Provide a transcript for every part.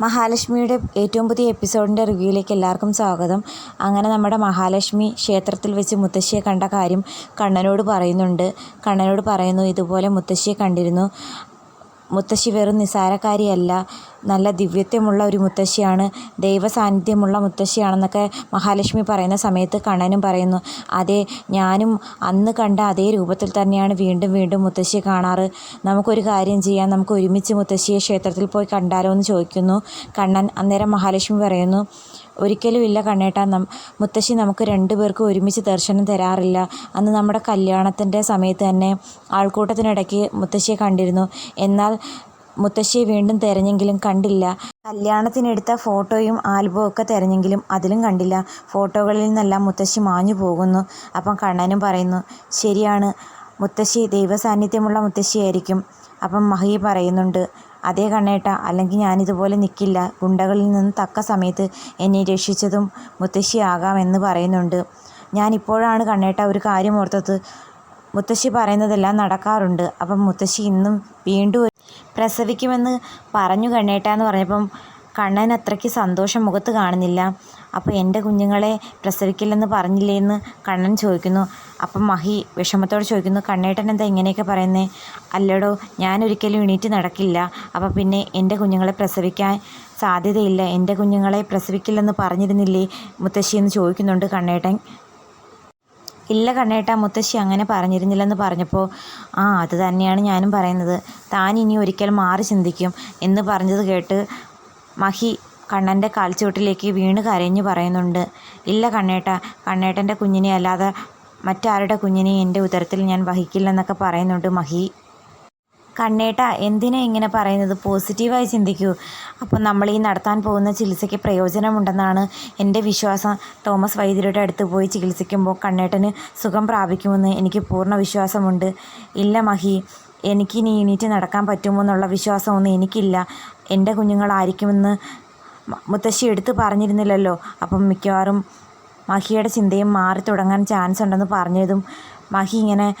മഹാലക്ഷ്മിയുടെ ഏറ്റവും പുതിയ എപ്പിസോഡിന്റെ റിവ്യൂയിലേക്ക് എല്ലാവർക്കും സ്വാഗതം. അങ്ങനെ നമ്മുടെ മഹാലക്ഷ്മി ക്ഷേത്രത്തിൽ വെച്ച് മുത്തശ്ശിയെ കണ്ട കാര്യം കണ്ണനോട് പറയുന്നുണ്ട്. കണ്ണനോട് പറയുന്നു ഇതുപോലെ മുത്തശ്ശിയെ കണ്ടിരുന്നു. മുത്തശ്ശി വെറും നിസ്സാരക്കാരിയല്ല. നല്ല ദിവ്യത്വമുള്ള ഒരു മുത്തശ്ശിയാണ് ദൈവ സാന്നിധ്യമുള്ള മുത്തശ്ശിയാണെന്നൊക്കെ മഹാലക്ഷ്മി പറയുന്ന സമയത്ത് കണ്ണനും പറയുന്നു. അതെ ഞാനും അന്ന് കണ്ട അതേ രൂപത്തിൽ തന്നെയാണ് വീണ്ടും വീണ്ടും മുത്തശ്ശിയെ കാണാറ്. നമുക്കൊരു കാര്യം ചെയ്യാം നമുക്ക് ഒരുമിച്ച് മുത്തശ്ശിയെ ക്ഷേത്രത്തിൽ പോയി കണ്ടാലോ എന്ന് ചോദിക്കുന്നു. കണ്ണൻ അന്നേരം മഹാലക്ഷ്മി പറയുന്നു ഒരിക്കലും ഇല്ല കണ്ണേട്ടാ നം മുത്തശ്ശി നമുക്ക് രണ്ടുപേർക്കും ഒരുമിച്ച് ദർശനം തരാറില്ല. അന്ന് നമ്മുടെ കല്യാണത്തിന്റെ സമയത്ത് തന്നെ ആൾക്കൂട്ടത്തിനിടയ്ക്ക് മുത്തശ്ശിയെ കണ്ടിരുന്നു. എന്നാൽ മുത്തശ്ശിയെ വീണ്ടും തിരഞ്ഞെങ്കിലും കണ്ടില്ല. കല്യാണത്തിനെടുത്ത ഫോട്ടോയും ആൽബവും ഒക്കെ തിരഞ്ഞെങ്കിലും അതിലും കണ്ടില്ല. ഫോട്ടോകളിൽ നിന്നെല്ലാം മുത്തശ്ശി മാഞ്ഞു പോകുന്നു. അപ്പം കണ്ണനും പറയുന്നു ശരിയാണ് മുത്തശ്ശി ദൈവസാന്നിധ്യമുള്ള മുത്തശ്ശിയായിരിക്കും. അപ്പം മഹി പറയുന്നുണ്ട് അതേ കണ്ണേട്ട അല്ലെങ്കിൽ ഞാനിതുപോലെ നിൽക്കില്ല ഗുണ്ടകളിൽ നിന്ന് തക്ക സമയത്ത് എന്നെ രക്ഷിച്ചതും മുത്തശ്ശിയാകാമെന്ന് പറയുന്നുണ്ട്. ഞാനിപ്പോഴാണ് കണ്ണേട്ട ഒരു കാര്യം ഓർത്തത്. മുത്തശ്ശി പറയുന്നതെല്ലാം നടക്കാറുണ്ട്. അപ്പം മുത്തശ്ശി ഇന്നും വീണ്ടും പ്രസവിക്കുമെന്ന് പറഞ്ഞു കണ്ണേട്ട എന്ന് പറഞ്ഞപ്പം കണ്ണൻ അത്രയ്ക്ക് സന്തോഷം മുഖത്ത് കാണുന്നില്ല. അപ്പോൾ എന്റെ കുഞ്ഞുങ്ങളെ പ്രസവിക്കില്ലെന്ന് പറഞ്ഞില്ലേ എന്ന് കണ്ണൻ ചോദിക്കുന്നു. അപ്പം മഹി വിഷമത്തോട് ചോദിക്കുന്നു കണ്ണേട്ടൻ എന്താ ഇങ്ങനെയൊക്കെ പറയുന്നത് അല്ലടോ ഞാനൊരിക്കലും എണീറ്റ് നടക്കില്ല. അപ്പോൾ പിന്നെ എന്റെ കുഞ്ഞുങ്ങളെ പ്രസവിക്കാൻ സാധ്യതയില്ല. എന്റെ കുഞ്ഞുങ്ങളെ പ്രസവിക്കില്ലെന്ന് പറഞ്ഞിരുന്നില്ലേ? മുത്തശ്ശി എന്ന് ചോദിക്കുന്നുണ്ട് കണ്ണേട്ടൻ. ഇല്ല കണ്ണേട്ട മുത്തശ്ശി അങ്ങനെ പറഞ്ഞിരുന്നില്ലെന്ന് പറഞ്ഞപ്പോൾ ആ അത് തന്നെയാണ് ഞാനും പറയുന്നത്. താൻ ഇനി ഒരിക്കൽ മാറി ചിന്തിക്കും എന്ന് പറഞ്ഞത് കേട്ട് മഹി കണ്ണന്റെ കാൽച്ചുവട്ടിലേക്ക് വീണ് കരഞ്ഞു പറയുന്നുണ്ട്. ഇല്ല കണ്ണേട്ട കണ്ണേട്ടന്റെ കുഞ്ഞിനെ അല്ലാതെ മറ്റാരുടെ കുഞ്ഞിനെ എന്റെ ഉദരത്തിൽ ഞാൻ വഹിക്കില്ലെന്നൊക്കെ പറയുന്നുണ്ട് മഹി. കണ്ണേട്ട എന്തിനാ ഇങ്ങനെ പറയുന്നത്? പോസിറ്റീവായി ചിന്തിക്കൂ. അപ്പം നമ്മൾ ഈ നടത്താൻ പോകുന്ന ചികിത്സയ്ക്ക് പ്രയോജനമുണ്ടെന്നാണ് എന്റെ വിശ്വാസം. തോമസ് വൈദ്യരുടെ അടുത്ത് പോയി ചികിത്സിക്കുമ്പോൾ കണ്ണേട്ടന് സുഖം പ്രാപിക്കുമെന്ന് എനിക്ക് പൂർണ വിശ്വാസമുണ്ട്. ഇല്ല മഹി എനിക്ക് എനിക്കിനി എണീറ്റ് നടക്കാൻ പറ്റുമോ എന്നുള്ള വിശ്വാസമൊന്നും എനിക്കില്ല. എന്റെ കുഞ്ഞുങ്ങളായിരിക്കുമെന്ന് മുത്തശ്ശി എടുത്ത് പറഞ്ഞിരുന്നില്ലല്ലോ. അപ്പം മിക്കവാറും മഹിയുടെ ചിന്തയും മാറി തുടങ്ങാൻ ചാൻസ് ഉണ്ടെന്ന് പറഞ്ഞതും മഹി ഇങ്ങനെ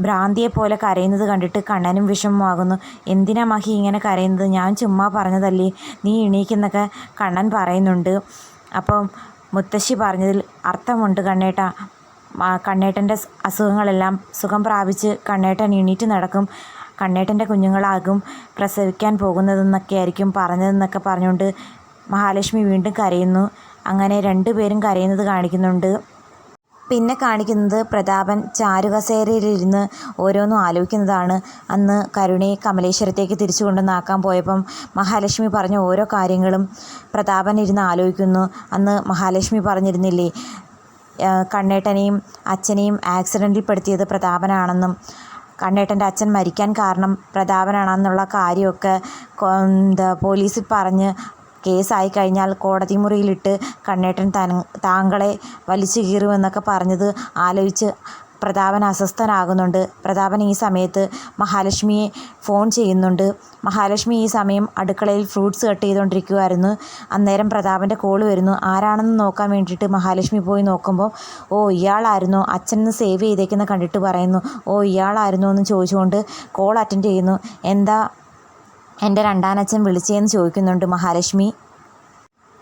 ഭ്രാന്തിയെ പോലെ കരയുന്നത് കണ്ടിട്ട് കണ്ണനും വിഷമമാകുന്നു. എന്തിനാ മഹി ഇങ്ങനെ കരയുന്നത്? ഞാൻ ചുമ്മാ പറഞ്ഞതല്ലേ? നീ എണീക്കുന്നൊക്കെ കണ്ണൻ പറയുന്നുണ്ട്. അപ്പം മുത്തശ്ശി പറഞ്ഞതിൽ അർത്ഥമുണ്ട് കണ്ണേട്ട. കണ്ണേട്ടന്റെ അസുഖങ്ങളെല്ലാം സുഖം പ്രാപിച്ച് കണ്ണേട്ടൻ എണീറ്റ് നടക്കും. കണ്ണേട്ടന്റെ കുഞ്ഞുങ്ങളാകും പ്രസവിക്കാൻ പോകുന്നതെന്നൊക്കെ ആയിരിക്കും പറഞ്ഞതെന്നൊക്കെ പറഞ്ഞുകൊണ്ട് മഹാലക്ഷ്മി വീണ്ടും കരയുന്നു. അങ്ങനെ രണ്ടുപേരും കരയുന്നത് കാണിക്കുന്നുണ്ട്. പിന്നെ കാണിക്കുന്നത് പ്രതാപൻ ചാരുകസേരയിലിരുന്ന് ഓരോന്നും ആലോചിക്കുന്നതാണ്. അന്ന് കരുണയെ കമലേശ്വരത്തേക്ക് തിരിച്ചു കൊണ്ടുവന്നാക്കാൻ പോയപ്പം മഹാലക്ഷ്മി പറഞ്ഞ ഓരോ കാര്യങ്ങളും പ്രതാപൻ ഇരുന്ന് ആലോചിക്കുന്നു. അന്ന് മഹാലക്ഷ്മി പറഞ്ഞിരുന്നില്ലേ കണ്ണേട്ടനെയും അച്ഛനെയും ആക്സിഡന്റിൽ പെടുത്തിയത് പ്രതാപനാണെന്നും കണ്ണേട്ടന്റെ അച്ഛൻ മരിക്കാൻ കാരണം പ്രതാപനാണെന്നുള്ള കാര്യമൊക്കെ എന്താ പോലീസിൽ പറഞ്ഞ് കേസായി കഴിഞ്ഞാൽ കോടതി മുറിയിലിട്ട് കണ്ണേട്ടൻ താങ്കളെ വലിച്ചു കീറുമെന്നൊക്കെ പറഞ്ഞത് ആലോചിച്ച് പ്രതാപൻ അസ്വസ്ഥനാകുന്നുണ്ട്. പ്രതാപൻ ഈ സമയത്ത് മഹാലക്ഷ്മിയെ ഫോൺ ചെയ്യുന്നുണ്ട്. മഹാലക്ഷ്മി ഈ സമയം അടുക്കളയിൽ ഫ്രൂട്ട്സ് കട്ട് ചെയ്തുകൊണ്ടിരിക്കുമായിരുന്നു അന്നേരം പ്രതാപന്റെ കോൾ വരുന്നു. ആരാണെന്ന് നോക്കാൻ വേണ്ടിയിട്ട് മഹാലക്ഷ്മി പോയി നോക്കുമ്പോൾ ഓ ഇയാളായിരുന്നോ? അച്ഛനെന്ന് സേവ് ചെയ്തേക്കുന്ന കണ്ടിട്ട് പറയുന്നു. ഓ ഇയാളായിരുന്നോ? എന്ന് ചോദിച്ചുകൊണ്ട് കോൾ അറ്റൻഡ് ചെയ്യുന്നു. എന്താ എന്റെ രണ്ടാനച്ഛൻ വിളിച്ചേന്ന് ചോദിക്കുന്നുണ്ട് മഹാലക്ഷ്മി.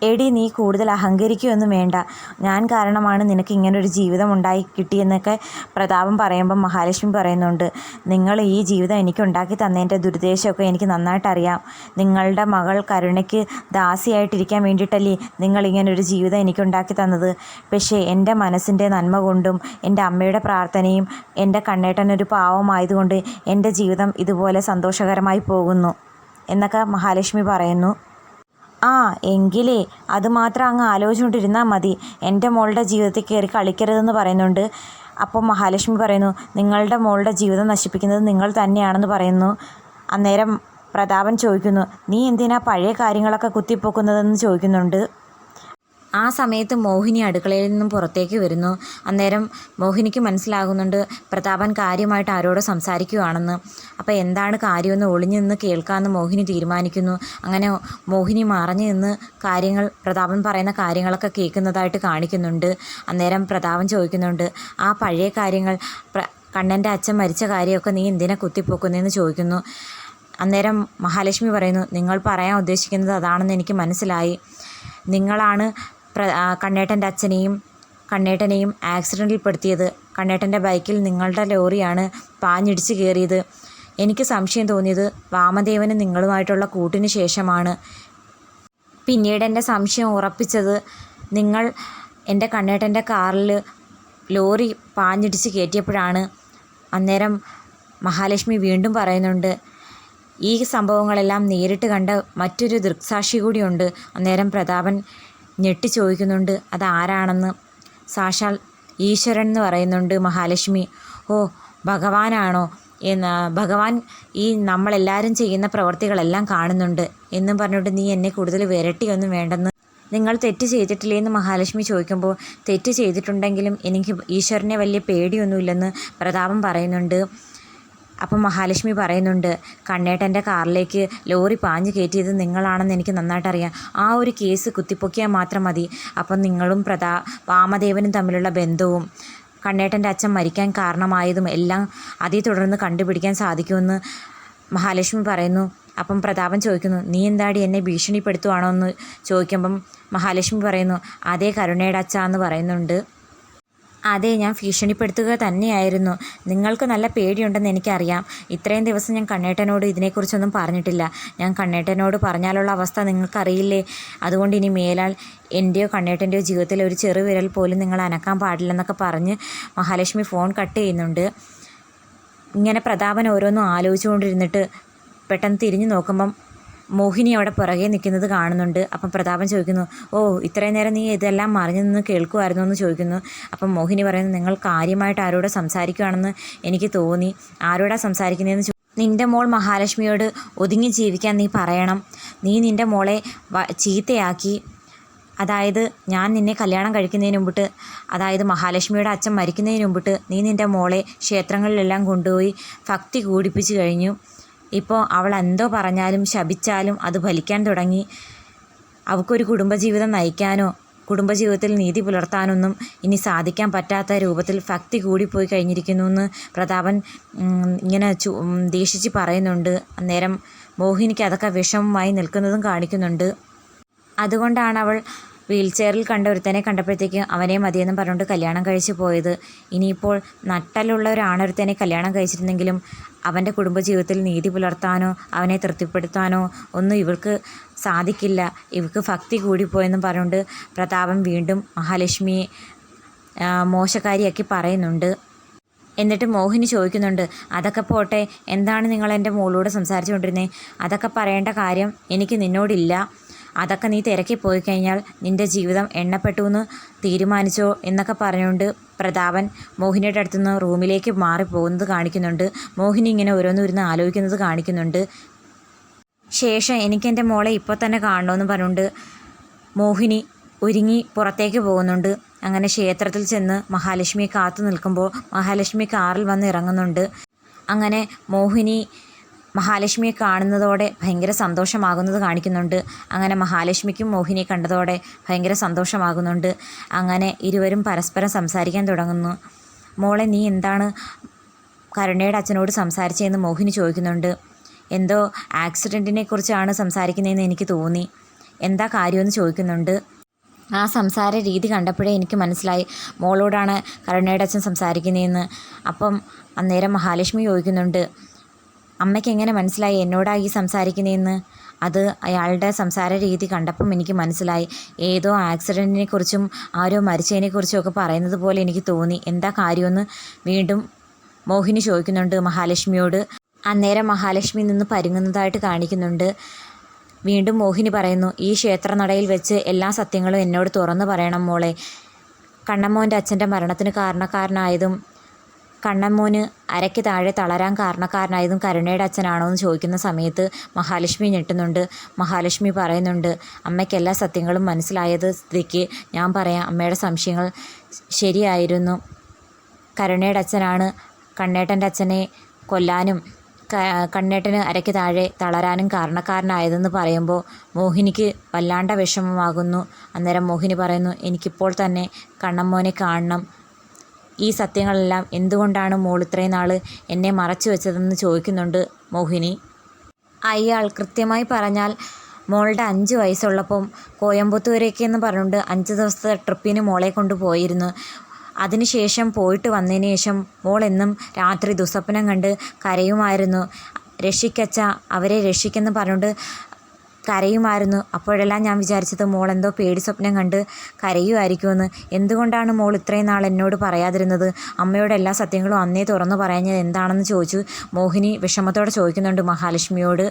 എടി നീ കൂടുതൽ അഹങ്കരിക്കുകയൊന്നും വേണ്ട. ഞാൻ കാരണമാണ് നിനക്ക് ഇങ്ങനൊരു ജീവിതം ഉണ്ടായി കിട്ടിയെന്നൊക്കെ പ്രതാപം പറയുമ്പം മഹാലക്ഷ്മി പറയുന്നുണ്ട്. നിങ്ങൾ ഈ ജീവിതം എനിക്ക് ഉണ്ടാക്കി തന്നതിന്റെ ദുരുദ്ദേശമൊക്കെ എനിക്ക് നന്നായിട്ട് അറിയാം നിങ്ങളുടെ മകൾ കരുണയ്ക്ക് ദാസിയായിട്ടിരിക്കാൻ വേണ്ടിയിട്ടല്ലേ നിങ്ങൾ ഇങ്ങനൊരു ജീവിതം എനിക്ക് ഉണ്ടാക്കി തന്നത്. പക്ഷേ എന്റെ മനസ്സിന്റെ നന്മ കൊണ്ടും എന്റെ അമ്മയുടെ പ്രാർത്ഥനയും എന്റെ കണ്ണേട്ടനൊരു പാവമായതുകൊണ്ട് എന്റെ ജീവിതം ഇതുപോലെ സന്തോഷകരമായി പോകുന്നു. എന്നൊക്കെ മഹാലക്ഷ്മി പറയുന്നു. ആ എങ്കിലേ അത് മാത്രം അങ്ങ് ആലോചിച്ചുകൊണ്ടിരുന്നാൽ മതി. എന്റെ മോളുടെ ജീവിതത്തിൽ കയറി കളിക്കരുതെന്ന് പറയുന്നുണ്ട്. അപ്പോൾ മഹാലക്ഷ്മി പറയുന്നു നിങ്ങളുടെ മോളുടെ ജീവിതം നശിപ്പിക്കുന്നത് നിങ്ങൾ തന്നെയാണെന്ന് പറയുന്നു. അന്നേരം പ്രതാപൻ ചോദിക്കുന്നു നീ എന്തിനാ പഴയ കാര്യങ്ങളൊക്കെ കുത്തിപ്പൊക്കുന്നതെന്ന് ചോദിക്കുന്നുണ്ട്? ആ സമയത്ത് മോഹിനി അടുക്കളയിൽ നിന്നും പുറത്തേക്ക് വരുന്നു. അന്നേരം മോഹിനിക്ക് മനസ്സിലാകുന്നുണ്ട് പ്രതാപൻ കാര്യമായിട്ട് ആരോടോ സംസാരിക്കുകയാണെന്ന്. അപ്പോൾ എന്താണ് കാര്യമെന്ന് ഒളിഞ്ഞു നിന്ന് കേൾക്കാമെന്ന് മോഹിനി തീരുമാനിക്കുന്നു. അങ്ങനെ മോഹിനി മറഞ്ഞു നിന്ന് കാര്യങ്ങൾ പ്രതാപൻ പറയുന്ന കാര്യങ്ങളൊക്കെ കേൾക്കുന്നതായിട്ട് കാണിക്കുന്നുണ്ട്. അന്നേരം പ്രതാപൻ ചോദിക്കുന്നുണ്ട് ആ പഴയ കാര്യങ്ങൾ കണ്ണന്റെ അച്ഛൻ മരിച്ച കാര്യമൊക്കെ നീ എന്തിനാ കുത്തിപ്പോക്കുന്നതെന്ന് ചോദിക്കുന്നു. അന്നേരം മഹാലക്ഷ്മി പറയുന്നു നിങ്ങൾ പറയാൻ ഉദ്ദേശിക്കുന്നത് അതാണെന്ന് എനിക്ക് മനസ്സിലായി. നിങ്ങളാണ് കണ്ണേട്ടന്റെ അച്ഛനെയും കണ്ണേട്ടനെയും ആക്സിഡന്റിൽപ്പെടുത്തിയത് കണ്ണേട്ടന്റെ ബൈക്കിൽ നിങ്ങളുടെ ലോറിയാണ് പാഞ്ഞിടിച്ച് കയറിയത്. എനിക്ക് സംശയം തോന്നിയത് വാമദേവന് നിങ്ങളുമായിട്ടുള്ള കൂട്ടിന് ശേഷമാണ്. പിന്നീട് എന്റെ സംശയം ഉറപ്പിച്ചത് നിങ്ങൾ എന്റെ കണ്ണേട്ടന്റെ കാറിൽ ലോറി പാഞ്ഞിടിച്ച് കയറ്റിയപ്പോഴാണ്. അന്നേരം മഹാലക്ഷ്മി വീണ്ടും പറയുന്നുണ്ട് ഈ സംഭവങ്ങളെല്ലാം നേരിട്ട് കണ്ട മറ്റൊരു ദൃക്സാക്ഷി കൂടിയുണ്ട് അന്നേരം പ്രതാപൻ ഞെട്ടി ചോദിക്കുന്നുണ്ട് അതാരാണെന്ന്? സാക്ഷാൽ ഈശ്വരൻ എന്ന് പറയുന്നുണ്ട് മഹാലക്ഷ്മി. ഓ ഭഗവാനാണോ? എന്ന് ഭഗവാൻ ഈ നമ്മളെല്ലാവരും ചെയ്യുന്ന പ്രവർത്തികളെല്ലാം കാണുന്നുണ്ട് എന്നും പറഞ്ഞുകൊണ്ട് നീ എന്നെ കൂടുതൽ വിരട്ടിയൊന്നും വേണ്ടെന്ന് നിങ്ങൾ തെറ്റ് ചെയ്തിട്ടില്ലേ? എന്ന് മഹാലക്ഷ്മി ചോദിക്കുമ്പോൾ തെറ്റ് ചെയ്തിട്ടുണ്ടെങ്കിലും എനിക്ക് ഈശ്വരനെ വലിയ പേടിയൊന്നുമില്ലെന്ന് പ്രതാപം പറയുന്നുണ്ട്. അപ്പം മഹാലക്ഷ്മി പറയുന്നുണ്ട് കണ്ണേട്ടന്റെ കാറിലേക്ക് ലോറി പാഞ്ഞു കയറ്റിയത് നിങ്ങളാണെന്ന് എനിക്ക് നന്നായിട്ട് അറിയാം ആ ഒരു കേസ് കുത്തിപ്പൊക്കിയാൽ മാത്രം മതി. അപ്പം നിങ്ങളും പ്രതാ വാമദേവനും തമ്മിലുള്ള ബന്ധവും കണ്ണേട്ടന്റെ അച്ഛൻ മരിക്കാൻ കാരണമായതും എല്ലാം അതേ തുടർന്ന് കണ്ടുപിടിക്കാൻ സാധിക്കുമെന്ന് മഹാലക്ഷ്മി പറയുന്നു. അപ്പം പ്രതാപൻ ചോദിക്കുന്നു നീ എന്താടി എന്നെ ഭീഷണിപ്പെടുത്തുവാണോ? എന്ന് ചോദിക്കുമ്പം മഹാലക്ഷ്മി പറയുന്നു അതേ കരുണയുടെ അച്ഛ എന്ന് പറയുന്നുണ്ട്. അതെ ഞാൻ ഭീഷണിപ്പെടുത്തുക തന്നെയായിരുന്നു. നിങ്ങൾക്ക് നല്ല പേടിയുണ്ടെന്ന് എനിക്കറിയാം. ഇത്രയും ദിവസം ഞാൻ കണ്ണേട്ടനോട് ഇതിനെക്കുറിച്ചൊന്നും പറഞ്ഞിട്ടില്ല. ഞാൻ കണ്ണേട്ടനോട് പറഞ്ഞാലുള്ള അവസ്ഥ നിങ്ങൾക്കറിയില്ലേ? അതുകൊണ്ട് ഇനി മേലാൽ എന്റെയോ കണ്ണേട്ടന്റെയോ ജീവിതത്തിൽ ഒരു ചെറുവിരൽ പോലും നിങ്ങൾ അനക്കാൻ പാടില്ലെന്നൊക്കെ പറഞ്ഞ് മഹാലക്ഷ്മി ഫോൺ കട്ട് ചെയ്യുന്നുണ്ട്. ഇങ്ങനെ പ്രതാപൻ ഓരോന്നും ആലോചിച്ചുകൊണ്ടിരുന്നിട്ട് പെട്ടെന്ന് തിരിഞ്ഞു നോക്കുമ്പം മോഹിനി അവിടെ പുറകെ നിൽക്കുന്നത് കാണുന്നുണ്ട്. അപ്പം പ്രതാപൻ ചോദിക്കുന്നു ഓ ഇത്രയും നേരം നീ ഇതെല്ലാം മറിഞ്ഞു നിന്ന് കേൾക്കുമായിരുന്നു എന്ന് ചോദിക്കുന്നു. അപ്പം മോഹിനി പറയുന്നു നിങ്ങൾ കാര്യമായിട്ട് ആരോട് സംസാരിക്കുകയാണെന്ന് എനിക്ക് തോന്നി. ആരോടാ സംസാരിക്കുന്നതെന്ന് നിന്റെ മോൾ മഹാലക്ഷ്മിയോട് ഒതുങ്ങി ജീവിക്കാൻ നീ പറയണം. നീ നിന്റെ മോളെ ചീത്തയാക്കി. അതായത് ഞാൻ നിന്നെ കല്യാണം കഴിക്കുന്നതിന് മുമ്പിട്ട് അതായത് മഹാലക്ഷ്മിയുടെ അച്ഛൻ മരിക്കുന്നതിന് മുമ്പിട്ട് നീ നിന്റെ മോളെ ക്ഷേത്രങ്ങളിലെല്ലാം കൊണ്ടുപോയി ഭക്തി കൂടിപ്പിച്ച് കഴിഞ്ഞു. ഇപ്പോൾ അവൾ എന്തോ പറഞ്ഞാലും ശപിച്ചാലും അത് ഫലിക്കാൻ തുടങ്ങി. അവൾക്കൊരു കുടുംബജീവിതം നയിക്കാനോ കുടുംബജീവിതത്തിൽ നീതി പുലർത്താനൊന്നും ഇനി സാധിക്കാൻ പറ്റാത്ത രൂപത്തിൽ ഭക്തി കൂടിപ്പോയി കഴിഞ്ഞിരിക്കുന്നു എന്ന് പ്രതാപൻ ഇങ്ങനെ ചു ദേഷിച്ച് പറയുന്നുണ്ട്. അന്നേരം മോഹിനിക്ക് അതൊക്കെ വിഷമമായി നിൽക്കുന്നതും കാണിക്കുന്നുണ്ട്. അതുകൊണ്ടാണ് അവൾ വീൽ ചെയറിൽ കണ്ട ഒരുത്തനെ കണ്ടപ്പോഴത്തേക്ക് അവനെ മതിയെന്നും പറഞ്ഞുകൊണ്ട് കല്യാണം കഴിച്ച് പോയത്. ഇനിയിപ്പോൾ നട്ടലുള്ള ഒരാണൊരുത്തനെ കല്യാണം കഴിച്ചിരുന്നെങ്കിലും അവന്റെ കുടുംബജീവിതത്തിൽ നീതി പുലർത്താനോ അവനെ തൃപ്തിപ്പെടുത്താനോ ഒന്നും ഇവൾക്ക് സാധിക്കില്ല. ഇവൾക്ക് ഭക്തി കൂടിപ്പോയെന്നും പറഞ്ഞുകൊണ്ട് പ്രതാപം വീണ്ടും മഹാലക്ഷ്മിയെ മോശക്കാരിയാക്കി പറയുന്നുണ്ട്. എന്നിട്ട് മോഹിനി ചോദിക്കുന്നുണ്ട് അതൊക്കെ പോട്ടെ എന്താണ് നിങ്ങൾ എന്റെ മോളോട് സംസാരിച്ചുകൊണ്ടിരുന്നത് അതൊക്കെ പറയേണ്ട കാര്യം എനിക്ക് നിന്നോടില്ല. അതൊക്കെ നീ തിരക്കി പോയി കഴിഞ്ഞാൽ നിന്റെ ജീവിതം എണ്ണപ്പെട്ടു എന്ന് തീരുമാനിച്ചോ എന്നൊക്കെ പറഞ്ഞുകൊണ്ട് പ്രതാപൻ മോഹിനിയുടെ അടുത്തുനിന്ന് റൂമിലേക്ക് മാറിപ്പോകുന്നത് കാണിക്കുന്നുണ്ട്. മോഹിനി ഇങ്ങനെ ഓരോന്നിരുന്ന് ആലോചിക്കുന്നത് കാണിക്കുന്നുണ്ട്. ശേഷം എനിക്ക് എന്റെ മോളെ ഇപ്പോൾ തന്നെ കാണണമെന്ന് പറഞ്ഞുകൊണ്ട് മോഹിനി ഒരുങ്ങി പുറത്തേക്ക് പോകുന്നുണ്ട്. അങ്ങനെ ക്ഷേത്രത്തിൽ ചെന്ന് മഹാലക്ഷ്മിയെ കാത്തു നിൽക്കുമ്പോൾ മഹാലക്ഷ്മി കാറിൽ വന്ന് ഇറങ്ങുന്നുണ്ട്. അങ്ങനെ മോഹിനി മഹാലക്ഷ്മിയെ കാണുന്നതോടെ ഭയങ്കര സന്തോഷമാകുന്നത് കാണിക്കുന്നുണ്ട്. അങ്ങനെ മഹാലക്ഷ്മിക്കും മോഹിനി കണ്ടതോടെ ഭയങ്കര സന്തോഷമാകുന്നുണ്ട്. അങ്ങനെ ഇരുവരും പരസ്പരം സംസാരിക്കാൻ തുടങ്ങുന്നു. മോളെ നീ എന്താണ് കരുണയുടെ അച്ഛനോട് സംസാരിച്ചതെന്ന് മോഹിനി ചോദിക്കുന്നുണ്ട്. എന്തോ ആക്സിഡന്റിനെ കുറിച്ചാണ് സംസാരിക്കുന്നതെന്ന് എനിക്ക് തോന്നി. എന്താ കാര്യമെന്ന് ചോദിക്കുന്നുണ്ട്. ആ സംസാര രീതി കണ്ടപ്പോഴേ എനിക്ക് മനസ്സിലായി. മോളോടാണ് കരുണയുടെ അച്ഛൻ സംസാരിക്കുന്നതെന്ന്. അപ്പം അന്നേരം മഹാലക്ഷ്മി ചോദിക്കുന്നുണ്ട്. അമ്മയ്ക്ക് എങ്ങനെ മനസ്സിലായി എന്നോടാ ഈ സംസാരിക്കുന്നതെന്ന് അത് അയാളുടെ സംസാര രീതി കണ്ടപ്പം എനിക്ക് മനസ്സിലായി. ഏതോ ആക്സിഡന്റിനെ കുറിച്ചും ആരോ മരിച്ചതിനെക്കുറിച്ചും ഒക്കെ പറയുന്നത് പോലെ എനിക്ക് തോന്നി. എന്താ കാര്യമെന്ന് വീണ്ടും മോഹിനി ചോദിക്കുന്നുണ്ട് മഹാലക്ഷ്മിയോട്. അന്നേരം മഹാലക്ഷ്മി നിന്ന് പരുങ്ങുന്നതായിട്ട് കാണിക്കുന്നുണ്ട്. വീണ്ടും മോഹിനി പറയുന്നു ഈ ക്ഷേത്രനടയിൽ വെച്ച് എല്ലാ സത്യങ്ങളും എന്നോട് തുറന്നു പറയണം മോളെ. കണ്ണമ്മോന്റെ അച്ഛന്റെ മരണത്തിന് കാരണക്കാരനായതും കണ്ണമ്മോന് അരയ്ക്ക് താഴെ തളരാൻ കാരണക്കാരനായതും കരുണയുടെ അച്ഛനാണോ എന്ന് ചോദിക്കുന്ന സമയത്ത് മഹാലക്ഷ്മി ഞെട്ടുന്നുണ്ട്. മഹാലക്ഷ്മി പറയുന്നുണ്ട് അമ്മയ്ക്ക് എല്ലാ സത്യങ്ങളും മനസ്സിലായത് സ്ഥിതിക്ക് ഞാൻ പറയാം. അമ്മയുടെ സംശയങ്ങൾ ശരിയായിരുന്നു. കരുണയുടെ അച്ഛനാണ് കണ്ണേട്ടന്റെ അച്ഛനെ കൊല്ലാനും കണ്ണേട്ടന് അരയ്ക്ക് താഴെ തളരാനും കാരണക്കാരനായതെന്ന് പറയുമ്പോൾ മോഹിനിക്ക് വല്ലാണ്ട വിഷമമാകുന്നു. അന്നേരം മോഹിനി പറയുന്നു എനിക്കിപ്പോൾ തന്നെ കണ്ണമ്മോനെ കാണണം. ഈ സത്യങ്ങളെല്ലാം എന്തുകൊണ്ടാണ് മോൾ ഇത്രയും നാൾ എന്നെ മറച്ചു വെച്ചതെന്ന് ചോദിക്കുന്നുണ്ട് മോഹിനി. അയാൾ കൃത്യമായി പറഞ്ഞാൽ മോളുടെ അഞ്ച് വയസ്സുള്ളപ്പം കോയമ്പത്തൂരേക്ക് എന്ന് പറഞ്ഞുകൊണ്ട് അഞ്ച് ദിവസത്തെ ട്രിപ്പിന് മോളെ കൊണ്ട് പോയിരുന്നു. അതിനുശേഷം പോയിട്ട് വന്നതിന് ശേഷം മോൾ എന്നും രാത്രി ദുസ്വപ്നം കണ്ട് കരയുമായിരുന്നു. രക്ഷിക്കച്ച അവരെ രക്ഷിക്കെന്ന് പറഞ്ഞുകൊണ്ട് കരയുമായിരുന്നു. അപ്പോഴെല്ലാം ഞാൻ വിചാരിച്ചത് മോൾ എന്തോ പേടി സ്വപ്നം കണ്ട് കരയുമായിരിക്കുമെന്ന്. എന്തുകൊണ്ടാണ് മോൾ ഇത്രയും നാൾ എന്നോട് പറയാതിരുന്നത്? അമ്മയോട് എല്ലാ സത്യങ്ങളും അന്നേ തുറന്നു പറയാഞ്ഞത് എന്താണെന്ന് ചോദിച്ചു. മോഹിനി വിഷമത്തോടെ ചോദിക്കുന്നുണ്ട് മഹാലക്ഷ്മിയോട്.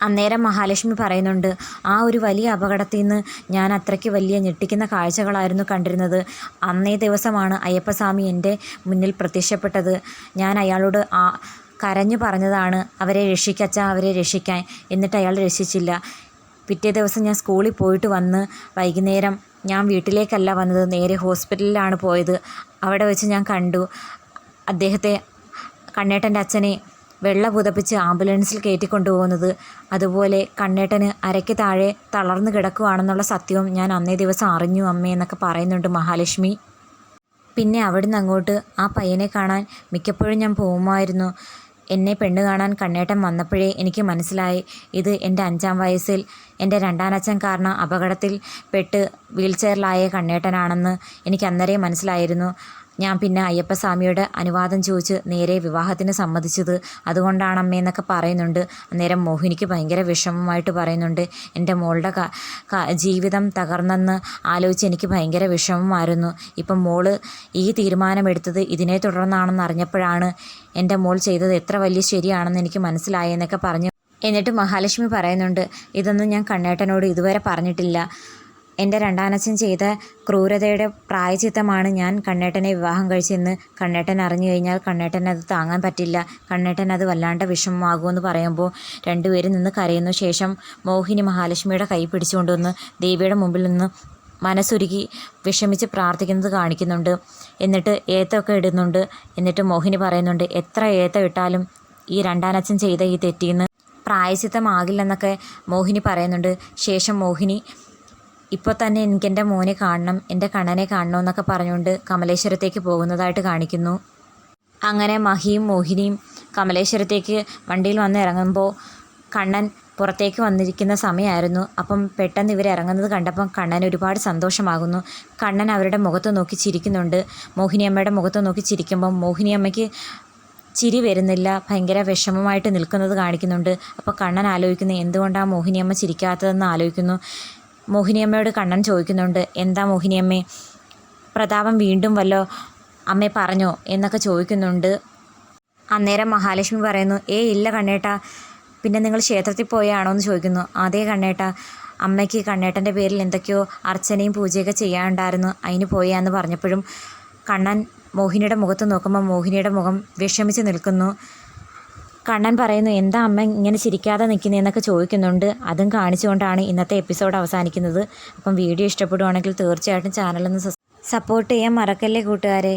അന്നേരം മഹാലക്ഷ്മി പറയുന്നുണ്ട് ആ ഒരു വലിയ അപകടത്തിൽ നിന്ന് ഞാൻ അത്രയ്ക്ക് വലിയ ഞെട്ടിക്കുന്ന കാഴ്ചകളായിരുന്നു കണ്ടിരുന്നത്. അന്നേ ദിവസമാണ് അയ്യപ്പസ്വാമി എന്റെ മുന്നിൽ പ്രത്യക്ഷപ്പെട്ടത്. ഞാൻ അയാളോട് ആ കരഞ്ഞു പറഞ്ഞതാണ് അവരെ രക്ഷിക്കച്ച അവരെ രക്ഷിക്കാൻ എന്നിട്ട് അയാൾ രക്ഷിച്ചില്ല. പിറ്റേ ദിവസം ഞാൻ സ്കൂളിൽ പോയിട്ട് വന്ന് വൈകുന്നേരം ഞാൻ വീട്ടിലേക്കല്ല വന്നത് നേരെ ഹോസ്പിറ്റലിലാണ് പോയത്. അവിടെ വെച്ച് ഞാൻ കണ്ടു. അദ്ദേഹത്തെ കണ്ണേട്ടന്റെ അച്ഛനെ വെള്ളം പുതപ്പിച്ച് ആംബുലൻസിൽ കയറ്റിക്കൊണ്ടുപോകുന്നത്. അതുപോലെ കണ്ണേട്ടന് അരയ്ക്ക് താഴെ തളർന്നു കിടക്കുവാണെന്നുള്ള സത്യവും ഞാൻ അന്നേ ദിവസം അറിഞ്ഞു അമ്മേ എന്നൊക്കെ പറയുന്നുണ്ട് മഹാലക്ഷ്മി. പിന്നെ അവിടുന്ന് അങ്ങോട്ട് ആ പയ്യനെ കാണാൻ മിക്കപ്പോഴും ഞാൻ പോകുമായിരുന്നു. എന്നെ പെണ്ണ് കാണാൻ കണ്ണേട്ടൻ വന്നപ്പോഴേ എനിക്ക് മനസ്സിലായി. ഇത് എന്റെ അഞ്ചാം വയസ്സിൽ. എന്റെ രണ്ടാനച്ഛൻ കാരണം അപകടത്തിൽ പെട്ട് വീൽ ചെയറിലായ കണ്ണേട്ടനാണെന്ന് എനിക്ക് അന്നേരം മനസ്സിലായിരുന്നു. ഞാൻ പിന്നെ അയ്യപ്പസ്വാമിയോട് അനുവാദം ചോദിച്ച് നേരെ വിവാഹത്തിന് സമ്മതിച്ചത് അതുകൊണ്ടാണ് അമ്മയെന്നൊക്കെ പറയുന്നുണ്ട്. അന്നേരം മോഹിനിക്ക് ഭയങ്കര വിഷമമായിട്ട് പറയുന്നുണ്ട്. എന്റെ മോളുടെ ജീവിതം തകർന്നെന്ന് ആലോചിച്ച് എനിക്ക് ഭയങ്കര വിഷമമായിരുന്നു. ഇപ്പം മോൾ ഈ തീരുമാനമെടുത്തത് ഇതിനെ തുടർന്നാണെന്ന് അറിഞ്ഞപ്പോഴാണ് എന്റെ മോൾ ചെയ്തത് എത്ര വലിയ ശരിയാണെന്ന് എനിക്ക് മനസ്സിലായെന്നൊക്കെ പറഞ്ഞു. എന്നിട്ട് മഹാലക്ഷ്മി പറയുന്നുണ്ട് ഇതൊന്നും ഞാൻ കണ്ണേട്ടനോട് ഇതുവരെ പറഞ്ഞിട്ടില്ല. എന്റെ രണ്ടാനച്ഛൻ ചെയ്ത ക്രൂരതയുടെ പ്രായചിത്തമാണ് ഞാൻ കണ്ണേട്ടനെ വിവാഹം കഴിച്ചെന്ന് കണ്ണേട്ടൻ അറിഞ്ഞു കഴിഞ്ഞാൽ കണ്ണേട്ടൻ അത് താങ്ങാൻ പറ്റില്ല. കണ്ണേട്ടൻ അത് വല്ലാണ്ട് വിഷമമാകുമെന്ന് പറയുമ്പോൾ രണ്ടുപേരും നിന്ന് കരയുന്ന ശേഷം മോഹിനി മഹാലക്ഷ്മിയുടെ കൈ പിടിച്ചുകൊണ്ടുവന്ന് ദേവിയുടെ മുമ്പിൽ നിന്ന് മനസ്സുരുകി വിഷമിച്ച് പ്രാർത്ഥിക്കുന്നത് കാണിക്കുന്നുണ്ട്. എന്നിട്ട് ഏത്തമൊക്കെ ഇടുന്നുണ്ട്. എന്നിട്ട് മോഹിനി പറയുന്നുണ്ട് എത്ര ഏത്തം ഇട്ടാലും ഈ രണ്ടാനച്ഛൻ ചെയ്ത ഈ തെറ്റിന്ന് പ്രായശിത്തമാകില്ലെന്നൊക്കെ മോഹിനി പറയുന്നുണ്ട്. ശേഷം മോഹിനി ഇപ്പോൾ തന്നെ എനിക്ക് എന്റെ മോനെ കാണണം എന്റെ കണ്ണനെ കാണണം എന്നൊക്കെ പറഞ്ഞുകൊണ്ട് കമലേശ്വരത്തേക്ക് പോകുന്നതായിട്ട് കാണിക്കുന്നു. അങ്ങനെ മഹിയും മോഹിനിയും കമലേശ്വരത്തേക്ക് വണ്ടിയിൽ വന്ന് ഇറങ്ങുമ്പോൾ കണ്ണൻ പുറത്തേക്ക് വന്നിരിക്കുന്ന സമയമായിരുന്നു അപ്പം പെട്ടെന്ന് ഇവർ ഇറങ്ങുന്നത് കണ്ടപ്പം കണ്ണൻ ഒരുപാട് സന്തോഷമാകുന്നു. കണ്ണൻ അവരുടെ മുഖത്ത് നോക്കി ചിരിക്കുന്നുണ്ട്. മോഹിനിയമ്മയുടെ മുഖത്ത് നോക്കി ചിരിക്കുമ്പം മോഹിനിയമ്മയ്ക്ക് ചിരി വരുന്നില്ല. ഭയങ്കര വിഷമമായിട്ട് നിൽക്കുന്നത് കാണിക്കുന്നുണ്ട്. അപ്പോൾ കണ്ണൻ ആലോചിക്കുന്നു എന്തുകൊണ്ടാണ് മോഹിനിയമ്മ ചിരിക്കാത്തതെന്ന് ആലോചിക്കുന്നു. മോഹിനിയമ്മയോട് കണ്ണൻ ചോദിക്കുന്നുണ്ട് എന്താ മോഹിനിയമ്മേ? പ്രതാപം വീണ്ടും വല്ലോ അമ്മേ പറഞ്ഞോ? എന്നൊക്കെ ചോദിക്കുന്നുണ്ട്. അന്നേരം മഹാലക്ഷ്മി പറയുന്നു ഏ ഇല്ല കണ്ണേട്ട പിന്നെ നിങ്ങൾ ക്ഷേത്രത്തിൽ പോയാണോ? എന്ന് ചോദിക്കുന്നു. അതേ കണ്ണേട്ട അമ്മയ്ക്ക് കണ്ണേട്ടന്റെ പേരിൽ എന്തൊക്കെയോ അർച്ചനയും പൂജയൊക്കെ ചെയ്യാനുണ്ടായിരുന്നു അതിന് പോയാന്ന് പറഞ്ഞപ്പോഴും കണ്ണൻ മോഹിനിയുടെ മുഖത്ത് നോക്കുമ്പോൾ മോഹിനിയുടെ മുഖം വിഷമിച്ച് നിൽക്കുന്നു. കണ്ണൻ പറയുന്നു എന്താ അമ്മ ഇങ്ങനെ ചിരിക്കാതെ നിൽക്കുന്നതെന്നൊക്കെ ചോദിക്കുന്നുണ്ട്. അതും കാണിച്ചുകൊണ്ടാണ് ഇന്നത്തെ എപ്പിസോഡ് അവസാനിക്കുന്നത്. അപ്പം വീഡിയോ ഇഷ്ടപ്പെടുവാണെങ്കിൽ തീർച്ചയായിട്ടും ചാനലൊന്ന് സപ്പോർട്ട് ചെയ്യാൻ മറക്കല്ലേ കൂട്ടുകാരെ?